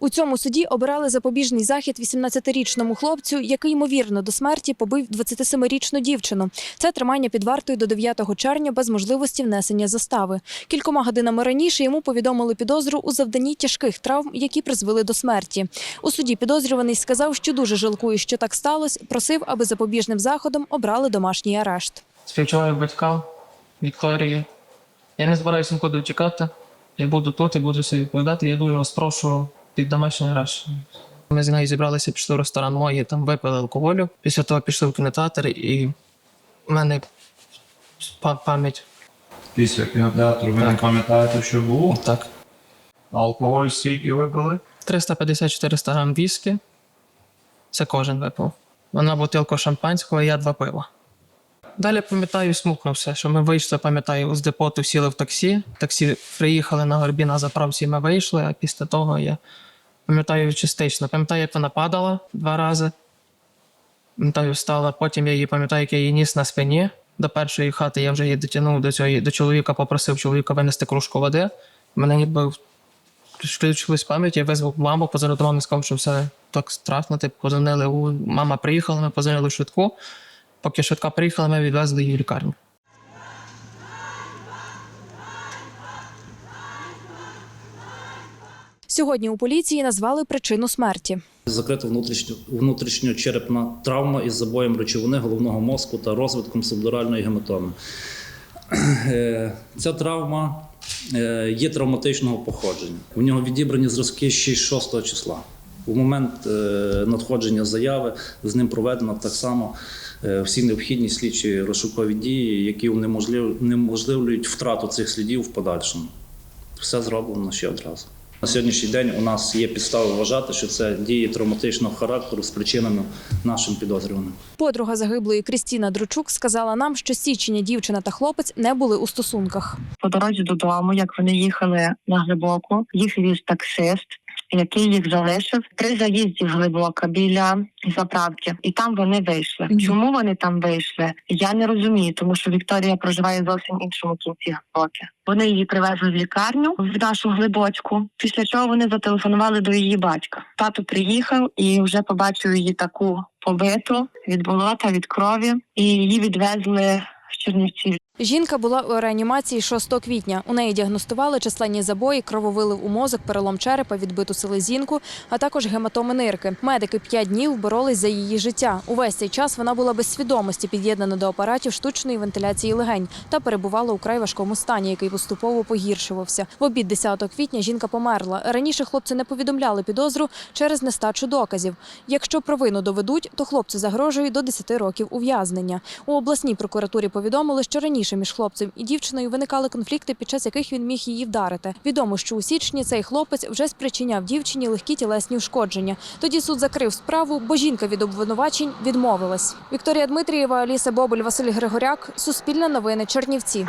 У цьому суді обирали запобіжний захід 18-річному хлопцю, який ймовірно до смерті побив 27-річну дівчину. Це тримання під вартою до 9 червня без можливості внесення застави. Кількома годинами раніше йому повідомили підозру у завданні тяжких травм, які призвели до смерті. У суді підозрюваний сказав, що дуже жалкує, що так сталося. Просив, аби запобіжним заходом обрали домашній арешт. Співчуваю батькам Вікторії. Я не збираюся нікуди втікати. Я буду тут і буду все відповідати. Я дуже вас прошу під домашній арешт. Ми з нею зібралися, пішли в ресторан мої, там випили алкоголю. Після того пішли в кінотеатр і в мене па- пам'ять Після кінотеатру ви не пам'ятаєте, що було? так. Алкоголь скільки ви пили? 350-400 грам віскі. Це кожен випив. Вона бутилку шампанського, я два пива. Далі пам'ятаю смутно все, що ми вийшли, пам'ятаю, з депоту сіли в таксі. Таксі приїхали на горбі на заправці, ми вийшли, а після того я пам'ятаю частично. Пам'ятаю, як вона падала два рази. Пам'ятаю, встала. Потім я її пам'ятаю, як я її ніс на спині до першої хати. Я вже її дотягнув до цього до чоловіка, попросив чоловіка винести кружку води. Мене ніби включилась пам'ять, я визвав маму, позвонив до мами, сказав, що все так страшно. Типу, позвонили. Мама приїхала, ми позвонили в швидку. Поки швидка приїхала, ми відвезли її в лікарню. Сьогодні у поліції назвали причину смерті. Закрита внутрішньо, внутрішньочерепна травма із забоєм речовини головного мозку та розвитком субдуральної гематоми. Е, Ця травма е, є травматичного походження. У нього відібрані зразки 6-6 числа. У момент е, надходження заяви з ним проведено так само е, всі необхідні слідчі розшукові дії, які унеможливлюють втрату цих слідів в подальшому. Все зроблено ще одразу. На сьогоднішній день у нас є підстави вважати, що це дії травматичного характеру, спричинено нашим підозрюваним. Подруга загиблої Крістіна Дручук сказала нам, що з січня дівчина та хлопець не були у стосунках. по дорозі додому, як вони їхали на глибоку, їх віз таксист, який їх залишив при заїзді в глибока біля заправки, і там вони вийшли. Мгм. Чому вони там вийшли? Я не розумію, тому що Вікторія проживає зовсім іншому кінці глибоки. Вони її привезли в лікарню в нашу глибочку. Після чого вони зателефонували до її батька. Тато приїхав і вже побачив її таку побиту від болота, від крові, і її відвезли в Чернівці Жінка була у реанімації 6 квітня. У неї діагностували численні забої, крововилив у мозок, перелом черепа, відбиту селезінку, а також гематоми нирки. Медики 5 днів боролись за її життя. Увесь цей час вона була без свідомості, під'єднана до апаратів штучної вентиляції легень та перебувала у край важкому стані, який поступово погіршувався. В обід 10 квітня жінка померла. Раніше хлопці не повідомляли підозру через нестачу доказів. Якщо провину доведуть, то хлопцю загрожує до 10 років ув'язнення. У обласній прокуратурі повідомили, що раніше між хлопцем і дівчиною виникали конфлікти, під час яких він міг її вдарити. Відомо, що у січні цей хлопець вже спричиняв дівчині легкі тілесні ушкодження. Тоді суд закрив справу, бо жінка від обвинувачень відмовилась. Вікторія Дмитрієва, Аліса Боболь, Василь Григоряк. Суспільне новини. Чернівці.